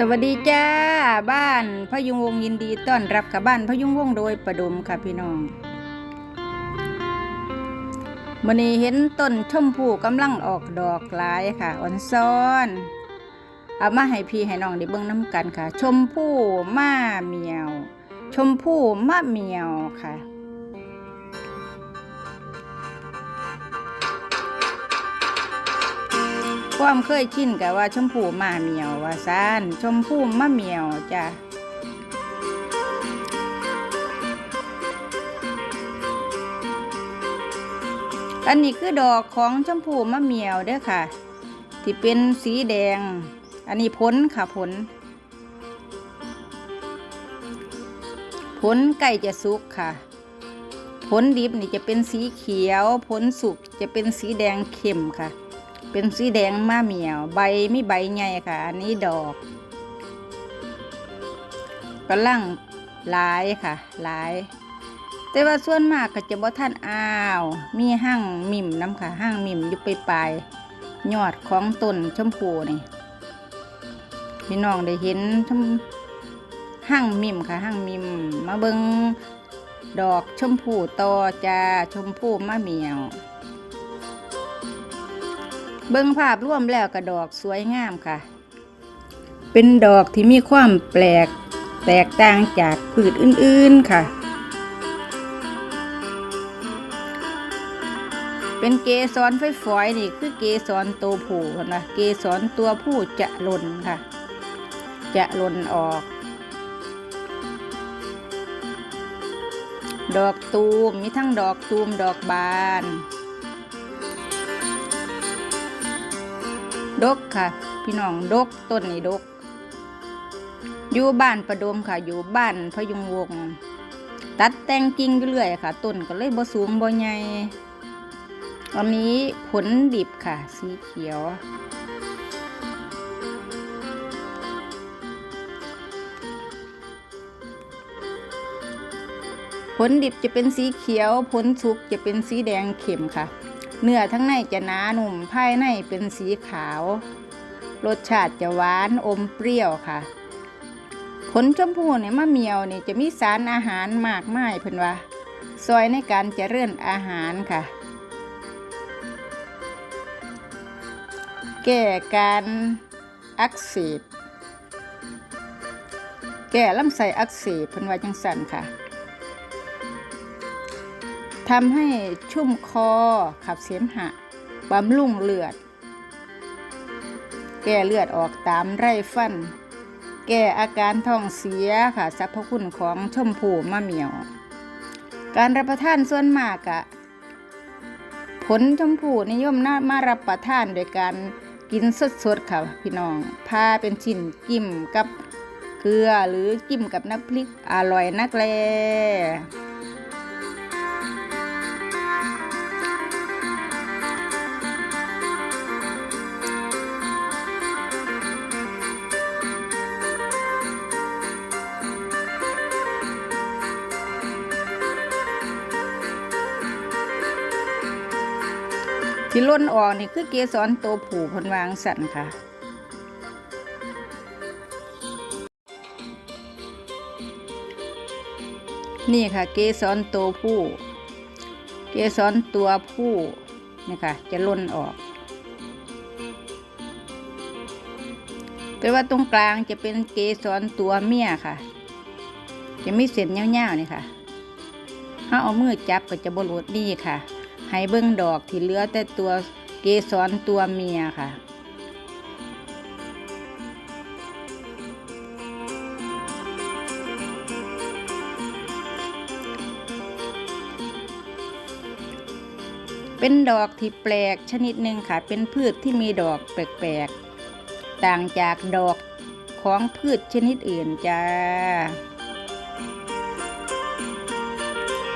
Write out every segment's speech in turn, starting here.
สวัสดีจ้าบ้านพยุงวงยินดีต้อนรับกับบ้านพยุงวงโดยประดมค่ะพี่น้องมื่อนี้เห็นต้นชมพู่กำลังออกดอกหลายค่ะอ่อนซ้อนเอามาให้พี่ให้น้องได้เบิ่งน้ำกันค่ะ ชมพู่ม่าเมียว ชมพู่มะเมียวค่ะ ความเคยชินกับว่าชมพู่มาเหมียวว่าซานชมพู่มะเหมียวจ้ะอันนี้คือดอกของชมพู่มะเหมียวเด้อค่ะ ที่เป็นสีแดง อันนี้ผลค่ะผลผลใกล้จะสุกค่ะ ผลดิบนี่จะเป็นสีเขียว ผลสุกจะเป็นสีแดงเข้มค่ะ เป็นสีแดงมาเหมียว ใบไม่ใบใหญ่ค่ะ อันนี้ดอกกำลังหลายค่ะหลาย แต่ว่าส่วนมากก็จะบ่ท่านอ้าว มีห้างมิมน้ำค่ะห้างมิมอยู่ไปปลายยอดของต้นชมพูนี่พี่น้องได้เห็นชมห้างมิมค่ะห้างมิมมาเบิงดอกชมพูต่อจ้าชมพูมะเหมียว เบิ่งภาพร่วมแล้วกระดอกสวยงามค่ะ เป็นดอกที่มีความแปลกแตกต่างจากพืชอื่นๆค่ะ เป็นเกสรไฟฝอยนี่คือเกสรตัวผู้นะ เกสรตัวผู้จะหล่นค่ะ จะหล่นออก ดอกตูมมีทั้งดอกตูมดอกบาน ดกค่ะ พี่น้องดกต้นนี่ดก อยู่บ้านประดมค่ะ อยู่บ้านพยุงวง ตัดแต่งกิ่งเรื่อยค่ะ ต้นก็เลยบ่สูงบ่ใหญ่ตอนนี้ผลดิบค่ะ สีเขียว ผลดิบจะเป็นสีเขียว ผลสุกจะเป็นสีแดงเข้มค่ะ เนื้อทั้งในจะหนาหนุ่มภายในเป็นสีขาว รสชาติจะหวานอมเปรี้ยวค่ะ ผลชมพูเนี่ยมะเมียวเนี่ยจะมีสารอาหารมากมายเพิ่นว่าซอยในการเจริญอาหารค่ะ แก้การอักเสบแก้ลำไส้อักเสบเพิ่นว่าจังสั่นค่ะ ทำให้ชุ่มคอขับเสมหะบำรุงเลือด แก้เลือดออกตามไร่ฟัน แก้อาการท้องเสียค่ะสรรพคุณของชมพูมะเหมียว การรับประทานส่วนมากอะผลชมพูนิยมน่ามารับประทานโดยการกินสดๆค่ะพี่น้องพาเป็นชิ้นจิ้มกับเกลือหรือจิ้มกับน้ำพริกอร่อยนักแล ที่ล้นออกนี่คือเกสรตัวผูเพนวางสันค่ะนี่ค่ะ เกสรตัวผู้ เกสรตัวผู้นี่ค่ะ จะล้นออก แต่ว่าตรงกลางจะเป็นเกสรตัวเมียค่ะ จะไม่เส้นยาวๆนี่ค่ะถ้าเอามือจับก็จะบรุดนี่ค่ะ ให้เบิ้งดอกที่เหลือแต่ตัวเกสรตัวเมียค่ะเป็นดอกที่แปลกชนิดหนึ่งค่ะ เป็นพืชที่มีดอกแปลกๆ ต่างจากดอกของพืชชนิดอื่นจ้า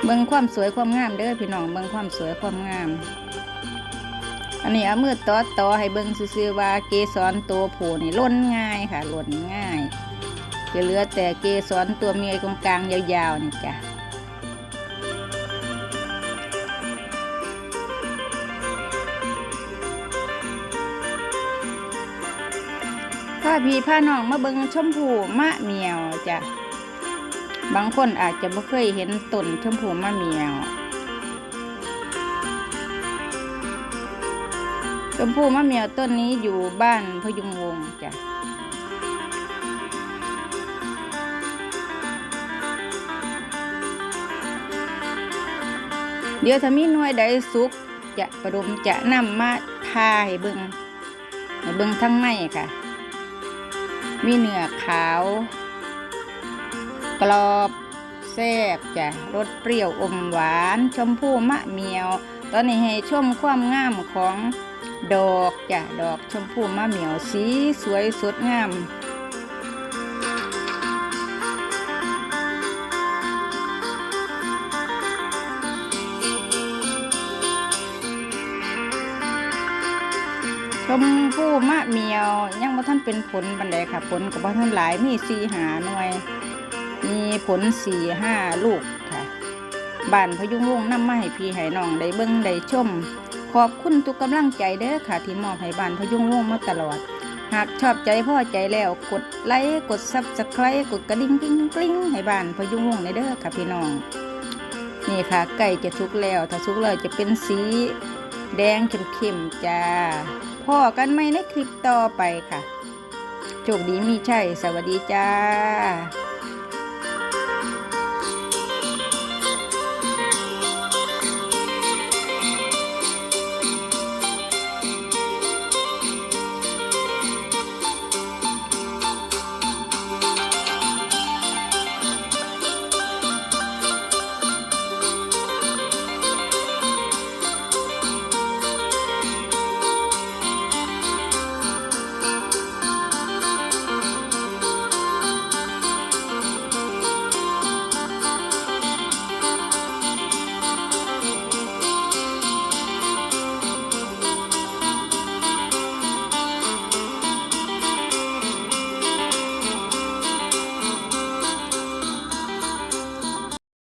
เบิ่งความสวยความงามเด้อพี่น้องเบิ่งความสวยความงาม อันนี้เอามือต่อต่อให้เบิ่งซื่อว่าเกสรตัวผู้นี่ล้นง่ายค่ะล้นง่ายจะเหลือแต่เกสรตัวเมียตรงกลางยาวๆนี่จ้ะพาพี่พาน้องมาเบิงชมพูมะเมียวจ้ะ บางคนอาจจะไม่เคยเห็นต้นชมพูมะเมียวชมพูมะเมียวต้นนี้อยู่บ้านพยุงวงจ้ะเดี๋ยวถ้ามีหน่วยใดสุกจะประดมจะนำมาทาให้เบิงให้เบิงทั้งในค่ะ มีเนื้อขาว กรอบแซ่บจ้ะรสเปรี้ยวอมหวาน ชมพู่มะเมียว ตอนนี้ให้ชมความงามของดอกจ้ะดอกชมพู่มะเหมียวสีสวยสดงามชมพู่มะเมียว ยังบ่ท่านเป็นผลบันไดค่ะ ผลกับบ่ท่านหลายมีสีหาหน่วย มีผลสี่ห้าลูกค่ะบ้านพยุงวงศ์นำมาให้พี่ให้น้องได้เบิ่งได้ชม ขอบคุณทุกกำลังใจเด้อค่ะ ที่มอบให้บ้านพยุงวงมาตลอด หากชอบใจพ่อใจแล้วกดไลค์กดซับสไครต์กดกระดิ่งกริ๊งกริ๊งให้บ้านพยุงวงในเด้อค่ะพี่น้อง นี่ค่ะไก่จะสุกแล้ว ถ้าสุกแล้วจะเป็นสีแดงเข้มๆจ้าพ่อกันไหมในคลิปต่อไปค่ะโชคดีมีชัยสวัสดีจ้า